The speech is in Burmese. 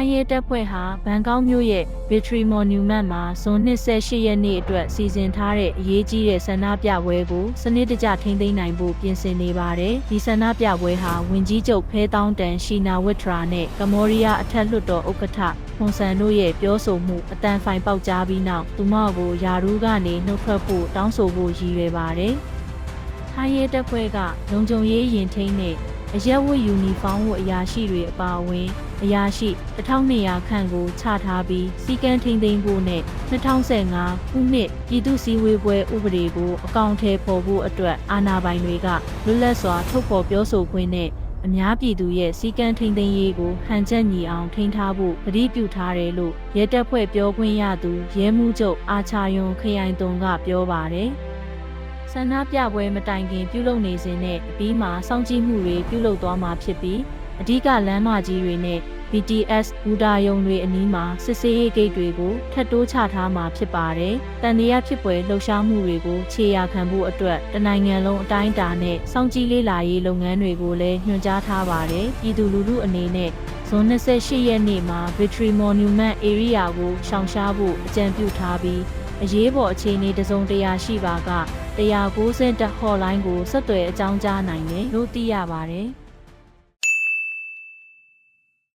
ထိုင်းရဲတပ်ဖွဲ့ဟာဘန်ကောက်မြို့ရဲ့ Victory Monument မှာဇွန်28ရက်နေ့အတွက်စီစဉ်ထားတဲ့အရေးကြီးတဲ့ဆန္ဒပြပွဲကိုစနစ်တကျထိန်းသိမ်းနိုင်ဖို့ပြင်ဆင်နေပါတယ်။ဒီဆန္ဒပြပွဲဟာဝင်ကြီးချုပ်ဖဲတောင်းတန်ရှီနာဝစ်ထရာနဲ့ကမော်ရီးယားအထက်လွှတ်တော်ဥက္ကဋ္ဌဟွန်ဆန်တို့ရဲ့ပြောဆိုမှုအတန်ဖိုင်ပေါက်ကြားပြီးနောက်သူမကိုယာရူးကနေနှုတ်ထွက်ဖို့တောင်းဆိုဖို့ရည်ရွယ်ပါတယ်။ထိုင်းရဲတပ်ဖွဲ့ကလုံခြုံရေးရင်ထိန်းတဲ့ အရက်ဝတ်ယူနီဖောင်းဝတ်အရာရှိတွေအပါအဝင် အရာရှိ1200ခန့်ကိုချထားပြီးစီကံထိန်သိမ်းဖို့နဲ့2015ခုနှစ်ပြည်သူ့စည်းဝေးပွဲဥပဒေကိုအကောင့်ထဲပေါ်ဖို့အတွက်အာဏာပိုင်တွေကလွတ်လပ်စွာထုတ်ဖော်ပြောဆိုခွင့်နဲ့အများပြည်သူရဲ့စီကံထိန်သိမ်းရေးကိုဟန်ချက်ညီအောင်ထိန်းထားဖို့ကတိပြုထားတယ်လို့ရဲတပ်ဖွဲ့ပြောခွင့်ရသူရဲမှုချုပ်အာချာယွန်ခရိုင်တုံကပြောပါတယ် ဆန္ဒပြပွဲမတိုင်ခင်ပြုလုပ်နေစဉ်နဲ့အပြီးမှာစောင့်ကြည့်မှုတွေပြုလုပ်သွားမှာဖြစ်ပြီးအဓိကလမ်းမကြီးတွေနဲ့ BTS ဘူတာယုံတွေအနီးမှာစစ်ဆေးရေးဂိတ်တွေကိုထပ်တိုးချထားမှာဖြစ်ပါတယ်။တန်တရားဖြစ်ပွဲလှုပ်ရှားမှုတွေကိုခြေရာခံဖို့အတွက်တနိုင်ငံလုံးအတိုင်းအတာနဲ့စောင့်ကြည့်လေ့လာရေးလုပ်ငန်းတွေကိုလည်းညွှန်ကြားထားပါတယ်။ပြည်သူလူထုအနေနဲ့ဇွန်28ရက်နေ့မှာ Victory Monument Area ကိုရှောင်ရှားဖို့အကြံပြုထားပြီး အရေးပေါ်အခြေအနေတစုံတရာရှိပါက190တက် hotline ကိုဆက်သွယ်အကြောင်းကြားနိုင်တယ်လို့သိရပါတယ်။